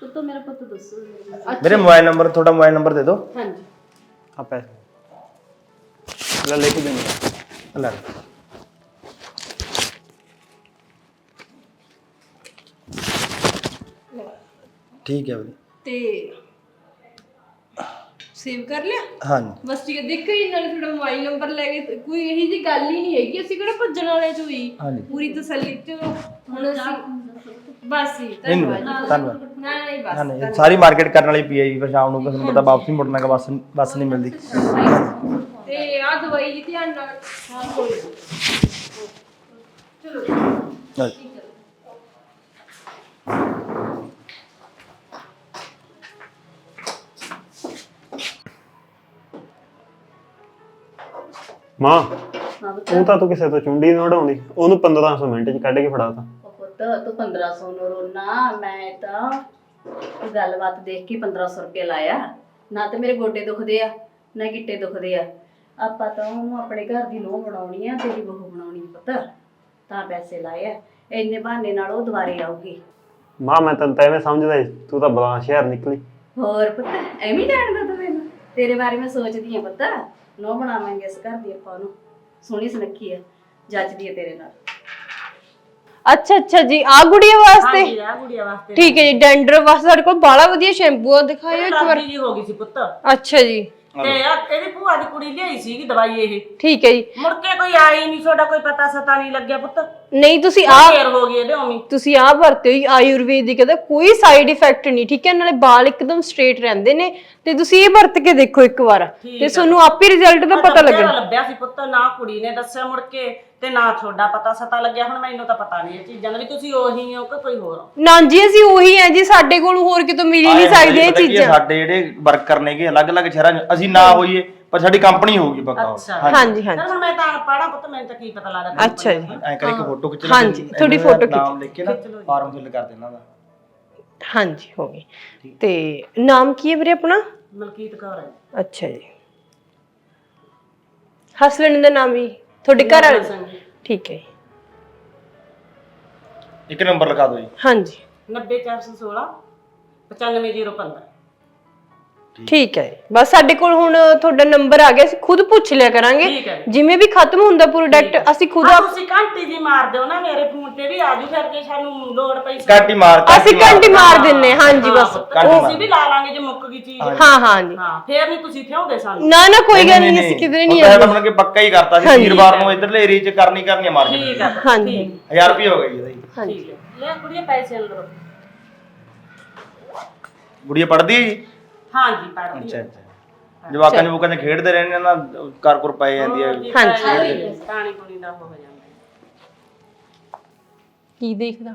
Speaker 4: ਪੁੱਤੋ ਮੇਰਾ ਪੁੱਤ ਦੱਸੋ।
Speaker 2: ਮੇਰੇ ਮੋਬਾਈਲ ਨੰਬਰ ਤੁਹਾਡਾ ਮੋਬਾਈਲ ਨੰਬਰ ਦੇ ਦਿਓ।
Speaker 1: ਹਾਂਜੀ।
Speaker 5: ਆ ਪੈਸੇ ਲੈ ਲੈ ਕੇ ਦੇਣੇ
Speaker 2: ਲੈ। ਠੀਕ ਹੈ ਵੀਰੇ
Speaker 1: ਤੇ ਸੇਵ ਕਰ ਲਿਆ?
Speaker 2: ਹਾਂਜੀ।
Speaker 1: ਬਸ ਠੀਕ ਹੈ ਦੇਖੋ ਜੀ ਨਾਲੇ ਤੁਹਾਡਾ ਮੋਬਾਈਲ ਨੰਬਰ ਲੈ ਕੇ ਤੇ ਕੋਈ ਇਹੀ ਜੀ ਗੱਲ ਹੀ ਨਹੀਂ ਹੈਗੀ ਅਸੀਂ ਕਿਹੜਾ ਭੱਜਣ ਵਾਲੇ ਚ ਹੋਈ
Speaker 2: ਹਾਂਜੀ।
Speaker 1: ਪੂਰੀ ਤਸੱਲੀ ਚ ਹੁਣ ਅਸੀਂ ਬਸ ਜੀ
Speaker 2: ਨਹੀਂ।
Speaker 1: ਧੰਨਵਾਦ। ਨਾ ਨਹੀਂ ਬਸ
Speaker 2: ਹਾਂ ਨਹੀਂ ਸਾਰੀ ਮਾਰਕੀਟ ਕਰਨ ਵਾਲੀ ਪਈ ਹੈ ਜੀ ਫਿਰ ਸ਼ਾਮ ਨੂੰ ਕਿਸੇ ਨੂੰ ਪਤਾ ਵਾਪਸੀ ਮੁੜਨਾ ਕਿ ਬੱਸ ਬੱਸ ਨਹੀਂ ਮਿਲਦੀ।
Speaker 1: ਤੇ ਆ ਦਵਾਈ ਜੀ ਧਿਆਨ ਨਾਲ। ਹਾਂ ਕੋਈ ਨਾ। ਚਲੋ।
Speaker 2: ਹਾਂਜੀ।
Speaker 5: ਮਾਂ
Speaker 4: ਹਾਂ ਪੁੱਤ।
Speaker 5: ਉਹ ਤਾਂ ਤੂੰ ਕਿਸੇ ਤੋਂ ਚੁੰਡੀ ਨਹੀਂ ਉਡਾਉਂਦੀ ਉਹਨੂੰ 1500 ਮਿੰਟ 'ਚ ਕੱਢ ਕੇ ਫੜਾਤਾ
Speaker 4: ਉਹ ਪੁੱਤ ਤੂੰ 1500 ਨੂੰ ਰੋਣਾ ਮੈਂ ਤਾਂ ਗੱਲਬਾਤ ਦੇਖ ਕੇ 1500 ਰੁਪਏ ਲਾਇਆ। ਨਾ ਤੇ ਮੇਰੇ ਗੋਡੇ ਦੁਖਦੇ ਆ ਨਾ ਗਿੱਟੇ ਦੁਖਦੇ ਆ। ਆਪਾਂ ਤਾਂ ਉਹਨੂੰ ਆਪਣੇ ਘਰ ਦੀ ਨੂੰਹ ਬਣਾਉਣੀ ਆ ਤੇਰੀ ਬਹੂ ਬਣਾਉਣੀ ਆ ਪੁੱਤ। ਤਾਂ ਪੈਸੇ ਲਾਏ ਆ ਇੰਨੇ ਬਹਾਨੇ ਨਾਲ ਉਹ ਦੁਬਾਰੇ ਆਊਗੀ।
Speaker 5: ਮਾਂ ਮੈਂ ਤੈਨੂੰ ਤਾਂ ਐਵੇਂ ਸਮਝਦਾ ਸੀ ਤੂੰ ਤਾਂ ਬਲਾਂ ਸ਼ਹਿਰ ਨਿਕਲੀ।
Speaker 4: ਹੋਰ ਪੁੱਤ ਐਵੇਂ ਜਾਣਦਾ ਤੂੰ ਮੈਨੂੰ। ਤੇਰੇ ਬਾਰੇ ਮੈਂ ਸੋਚਦੀ ਆ ਪੁੱਤ। ਨੂੰਹ ਬਣਾਵਾਂਗੇ ਇਸ ਘਰ ਦੀ ਆਪਾਂ ਨੂੰ ਸੋਹਣੀ ਸੁਨੱਖੀ ਆ ਜੱਜਦੀ ਆ ਤੇਰੇ ਨਾਲ।
Speaker 1: ਅੱਛਾ ਅੱਛਾ ਜੀ ਆ ਗੁੜੀਆ ਵਾਸਤੇ?
Speaker 6: ਹਾਂਜੀ ਆ ਗੁੜੀਆ ਵਾਸਤੇ
Speaker 1: ਠੀਕ ਹੈ ਜੀ ਡੈਂਡਰ ਵਾਸਤੇ ਸਾਡੇ ਕੋਲ ਬਾਲਾ ਵਧੀਆ ਸ਼ੈਂਪੂ ਆ ਦਿਖਾਇਓ ਇੱਕ ਵਾਰ।
Speaker 6: ਜੀ ਹੋ ਗਈ ਸੀ ਪੁੱਤ।
Speaker 1: ਅੱਛਾ ਜੀ।
Speaker 6: ਤੇ ਆ ਇਹਦੀ ਭੂਆ ਦੀ ਕੁੜੀ ਲਿਆਈ ਸੀਗੀ ਦਵਾਈ ਇਹ।
Speaker 1: ਠੀਕ ਹੈ ਜੀ।
Speaker 6: ਮੁੜ ਕੇ ਕੋਈ ਆਈ ਨਹੀਂ ਤੁਹਾਡਾ ਕੋਈ ਪਤਾ ਸਤਾ ਨਹੀਂ ਲੱਗਿਆ ਪੁੱਤ।
Speaker 1: ਨਹੀਂ ਤੁਸੀਂ ਆ
Speaker 6: ਫੇਰ ਹੋ ਗਈ ਇਹਦੇ ਉਮੀ
Speaker 1: ਤੁਸੀਂ ਆ ਵਰਤਿਓ ਜੀ ਆਯੁਰਵੈਦਿਕ ਦਾ ਕੋਈ ਸਾਈਡ ਇਫੈਕਟ ਨਹੀਂ ਠੀਕ ਹੈ? ਨਾਲੇ ਵਾਲ ਇੱਕਦਮ ਸਟ੍ਰੇਟ ਰਹਿੰਦੇ ਨੇ ਤੇ ਤੁਸੀਂ ਇਹ ਵਰਤ ਕੇ ਦੇਖੋ ਇੱਕ ਵਾਰ ਤੇ ਤੁਹਾਨੂੰ ਆਪੇ ਰਿਜ਼ਲਟ ਦਾ ਪਤਾ ਲੱਗਣਾ।
Speaker 6: ਲੱਭਿਆ ਸੀ ਪੁੱਤ ਨਾ ਕੁੜੀ ਨੇ ਦੱਸਿਆ ਮੁੜ ਕੇ ਤੇ ਨਾ ਤੁਹਾਡਾ ਪਤਾ ਸਤਾ ਲੱਗਿਆ ਹੁਣ ਮੈਨੂੰ ਤਾਂ ਪਤਾ ਨਹੀਂ ਇਹ ਚੀਜ਼ਾਂ ਦਾ ਵੀ ਤੁਸੀਂ ਉਹੀ ਹੋ ਕਿ ਕੋਈ ਹੋਰ ਹੋ?
Speaker 1: ਨਾ ਜੀ ਅਸੀਂ ਉਹੀ ਹੈ ਜੀ ਸਾਡੇ ਕੋਲ ਹੋਰ ਕਿਤੋਂ ਮਿਲ ਹੀ ਨਹੀਂ ਸਕਦੀਆਂ ਇਹ ਚੀਜ਼ਾਂ।
Speaker 2: ਸਾਡੇ ਜਿਹੜੇ ਵਰਕਰ ਨੇਗੇ ਅਲੱਗ-ਅਲੱਗ ਸ਼ਹਿਰਾਂ 'ਚ ਅਸੀਂ ਨਾ ਹੋਈਏ। ਪਰ ਸਾਡੀ ਕੰਪਨੀ ਹੋਊਗੀ ਪੱਕਾ
Speaker 6: ਅੱਛਾ।
Speaker 1: ਹਾਂਜੀ। ਹਾਂਜੀ
Speaker 6: ਚਲ ਹੁਣ ਮੈਂ ਤਾਂ ਪਾੜਾ ਪੁੱਤ ਮੈਨੂੰ ਤਾਂ ਕੀ ਪਤਾ ਲੱਗਦਾ
Speaker 1: ਅੱਛਾ ਜੀ।
Speaker 2: ਐਂ ਕਰ ਇੱਕ ਫੋਟੋ ਖਿੱਚ ਲੈ
Speaker 1: ਹਾਂਜੀ,
Speaker 2: ਤੇ
Speaker 1: ਤੁਹਾਡੀ
Speaker 2: ਇਹਨਾਂ ਦਾ
Speaker 1: photo
Speaker 2: ਨਾਮ ਲਿਖ ਕੇ ਨਾ ਫਾਰਮ ਫਿਲ ਕਰ ਦੇਣਾ ਦਾ।
Speaker 1: ਹਾਂਜੀ ਹੋ ਗਈ। ਤੇ ਨਾਮ ਕੀ ਹੈ ਵੀਰੇ ਆਪਣਾ?
Speaker 6: ਮਲਕੀਤ ਕੌਰ ਹੈ
Speaker 1: ਅੱਛਾ ਜੀ। ਹਸਬੰਡ ਦਾ ਨਾਮ ਵੀ ਤੁਹਾਡੇ ਘਰ ਵਾਲੇ ਦਾ? ਠੀਕ ਹੈ ਜੀ।
Speaker 2: ਇੱਕ ਨੰਬਰ ਲਿਖਾ ਦਿਓ ਜੀ।
Speaker 1: ਹਾਂਜੀ।
Speaker 6: 90416 95015
Speaker 1: ਠੀਕ ਹੈ। ਬਸ ਸਾਡੇ ਕੋਲ ਹੁਣ ਤੁਹਾਡਾ ਨੰਬਰ ਆ ਗਿਆ ਅਸੀਂ ਖੁਦ ਪੁੱਛ ਲਿਆ ਕਰਾਂਗੇ।
Speaker 6: ਹੈ।
Speaker 1: ਜਿਵੇਂ ਵੀ ਖਤਮ ਹੁੰਦਾ ਪ੍ਰੋਡਕਟ ਅਸੀਂ ਖੁਦ
Speaker 6: ਆ
Speaker 1: ਆਪ-
Speaker 6: ਤੁਸੀਂ ਘੰਟੀ ਜੀ ਮਾਰ ਦਿਓ ਨਾ ਮੇਰੇ ਫੋਨ ਤੇ ਵੀ ਆਜੂ ਫਿਰ ਜੇ ਸਾਨੂੰ ਲੋੜ ਪਈ
Speaker 2: ਕਾਟੀ ਮਾਰ
Speaker 1: ਅਸੀਂ ਘੰਟੀ ਮਾਰ ਦਿੰਨੇ ਹਾਂਜੀ ਬਸ।
Speaker 6: ਅਸੀਂ ਵੀ ਲਾ ਲਾਂਗੇ ਜੇ ਮੁੱਕ ਗਈ ਚੀਜ਼।
Speaker 1: ਹਾਂ ਹਾਂ ਜੀ।
Speaker 6: ਹਾਂ ਫੇਰ ਨਹੀਂ ਤੁਸੀਂ ਥਿਆਉਂਦੇ ਸਾਨੂੰ।
Speaker 1: ਨਾ ਨਾ ਕੋਈ ਗੱਲ ਨਹੀਂ ਅਸੀਂ ਕਿਧਰੇ ਨਹੀਂ
Speaker 2: ਆਉਂਦੇ।
Speaker 1: ਜਾਂਦੇ
Speaker 2: ਤਾਂ ਕਿ ਪੱਕਾ ਹੀ ਕਰਤਾ ਸੀ ਵੀਰਵਾਰ ਨੂੰ ਇਧਰਲੇ ਏਰੀਆ 'ਚ ਕਰਨੀ ਕਰਨੀ ਆ ਮਾਰਕੀਟ
Speaker 6: ਠੀਕ ਹੈ।
Speaker 1: ਹਾਂਜੀ।
Speaker 2: 1000 ਰੁਪਏ ਹੋ ਗਈ ਇਹਦਾ ਜੀ
Speaker 6: ਠੀਕ ਹੈ। ਲੈ ਕੁੜੀਏ ਪੈਸੇ ਅੰਦਰ।
Speaker 2: ਗੁੜੀਆ ਪੜਦੀ ਹੈ ਜੀ?
Speaker 6: ਹਾਂਜੀ ਪੜ੍ਹ ਲਈ
Speaker 2: ਅੱਛਾ ਅੱਛਾ। ਜਵਾਕਾਂ ਜਵਾਕਾਂ ਚ ਖੇਡਦੇ ਰਹਿੰਦੇ ਨਾ ਕਰ ਕਰ ਪਾਈ ਜਾਂਦੀ ਹੈ
Speaker 6: ਹਾਂਜੀ ਪਾਣੀ ਪੁਣੀ ਦਾ ਹੋ ਜਾਂਦਾ।
Speaker 1: ਕੀ ਦੇਖਦਾ?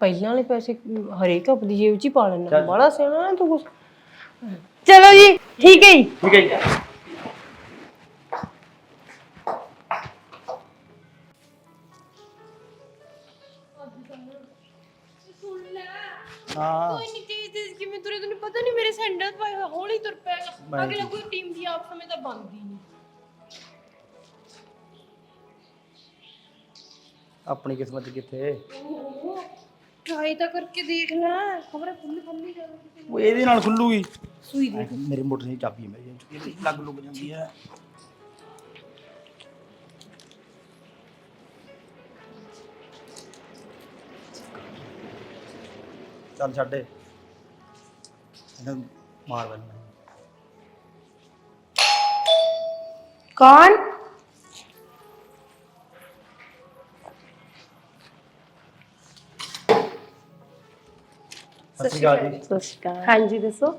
Speaker 1: ਪਹਿਲਾਂ ਵਾਲੇ ਪੈਸੇ ਹਰੇਕ ਆਪਦੀ ਜੇਬ 'ਚ ਹੀ ਪਾ ਲੈਣਾ ਬੜਾ ਸਿਆਣਾ ਨਾ ਤੂੰ ਕੁਛ। ਚਲੋ ਜੀ ਠੀਕ ਹੈ ਜੀ।
Speaker 2: ਠੀਕ ਹੈ ਜੀ। ਹਾਂ।
Speaker 1: ਤੇਜ਼ ਕਿਵੇਂ ਤੁਰੇ ਤੈਨੂੰ ਪਤਾ ਨਹੀਂ ਮੇਰੇ ਸੈਂਡਲ ਪਾਏ ਹੋਏ ਹੌਲੀ ਤੁਰ ਪੈਗਾ ਅਗਲਾ ਕੋਈ ਟੀਮ ਦੀ ਆਪ ਸਮੇਂ ਤਾਂ ਬਣਦੀ ਨਹੀਂ
Speaker 2: ਆਪਣੀ ਕਿਸਮਤ ਕਿੱਥੇ?
Speaker 1: ਟਰਾਈ ਤਾਂ ਕਰਕੇ ਦੇਖ ਲੈ ਖਬਰ ਫੁੱਲ ਫੁੱਲੀ ਜਾਵੇ
Speaker 2: ਉਹ ਇਹਦੇ ਨਾਲ ਖੁੱਲੂਗੀ। ਸੂਈ ਦੇ ਮੇਰੇ ਮੋਟਰ ਦੀ ਚਾਬੀ ਹੈ ਮੇਰੀ ਇਹਦੀ ਲੱਗ ਲੁੱਗ ਜਾਂਦੀ ਹੈ। ਚੱਲ ਛੱਡੇ। ਇਹਨੂੰ ਮਾਰ ਬੰਨਾ
Speaker 1: ਕੌਣ
Speaker 2: ਸਤਿ ਸ਼੍ਰੀ ਅਕਾਲ ਜੀ
Speaker 1: ਸਤਿ ਸ਼੍ਰੀ ਅਕਾਲ ਹਾਂਜੀ ਦੱਸੋ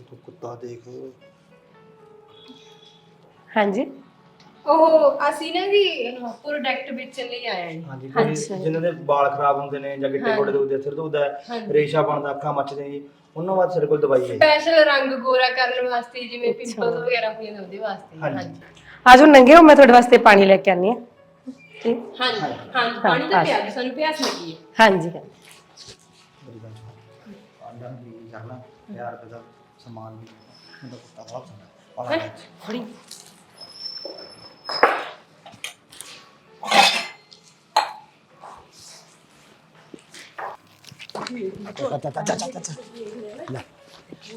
Speaker 2: ਤੂੰ ਕੁੱਤਾ ਦੇਖ
Speaker 1: ਹਾਂਜੀ ਉਹ ਅਸੀਂ ਨਾ ਜੀ ਪ੍ਰੋਡਕਟ ਵੇਚਣ ਲਈ ਆਏ ਹਾਂ
Speaker 2: ਹਾਂਜੀ ਜਿਨ੍ਹਾਂ ਦੇ ਵਾਲ ਖਰਾਬ ਹੁੰਦੇ ਨੇ ਜਾਂ ਗਿੱਟੇ ਗੋਡੇ ਦੁਖਦੇ ਸਿਰ ਦੁਖਦਾ ਹੈ, ਰੇਸ਼ਾ ਬਣਦਾ ਅੱਖਾਂ ਮੱਚਦੇ ਜੀ ਉਹਨਾਂ ਵਾਸਤੇ ਸਾਡੇ ਕੋਲ ਦਵਾਈ ਹੈ
Speaker 1: ਸਪੈਸ਼ਲ ਰੰਗ ਗੋਰਾ ਕਰਨ ਵਾਸਤੇ ਜਿਵੇਂ ਪਿੰਪਲ ਵਗੈਰਾ ਹੋ ਜਾਂਦੇ ਉਹਦੇ ਵਾਸਤੇ।
Speaker 2: ਹਾਂਜੀ।
Speaker 7: ਆਜੋ ਨੰਗੇ ਹੋ ਮੈਂ ਤੁਹਾਡੇ ਵਾਸਤੇ ਪਾਣੀ ਲੈ ਕੇ ਆਨੀ ਆ
Speaker 1: ਹਾਂਜੀ ਹਾਂਜੀ। ਪਾਣੀ ਤਾਂ ਪਿਆ ਦਿਓ, ਸਾਨੂੰ ਪਿਆਸ ਲੱਗੀ ਹੈ।
Speaker 7: ਹਾਂਜੀ।
Speaker 2: ਮੇਰੀ ਗੱਲ ਸੁਣ। ਆਂਡਾ ਵੀ ਕਰਨਾ? 1000 ਰੁਪਏ ਦਾ ਸਮਾਨ ਵੀ ਮੇਰਾ ਕੁੱਤਾ ਬਹੁਤ ਪਸੰਦ ਹੈ?
Speaker 1: ਥੋੜੀ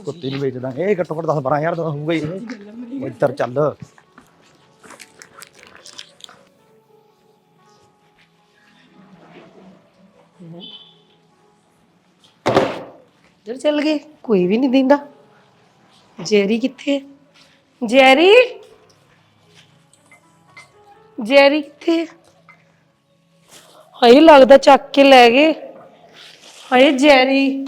Speaker 2: ਕੁੱਤੇ ਨੂੰ ਵੇਚ ਦਾਂਗੇ ਇਹ ਘੱਟੋ ਘੱਟ 10 12000 ਦਾ ਹੋਊਗਾ ਹੀ ਇਹ। ਇੱਧਰ ਚੱਲ।
Speaker 7: ਜਰ ਚੱਲ ਗਏ, ਕੋਈ ਵੀ ਨਹੀਂ ਦਿੰਦਾ। ਜੈਰੀ ਕਿੱਥੇ ਹੈ? ਜੈਰੀ? ਜੈਰੀ ਕਿੱਥੇ ਹੈ? ਹਾਏ, ਲੱਗਦਾ ਚੱਕ ਕੇ ਲੈ ਗਏ। ਹਾਏ ਜੈਰੀ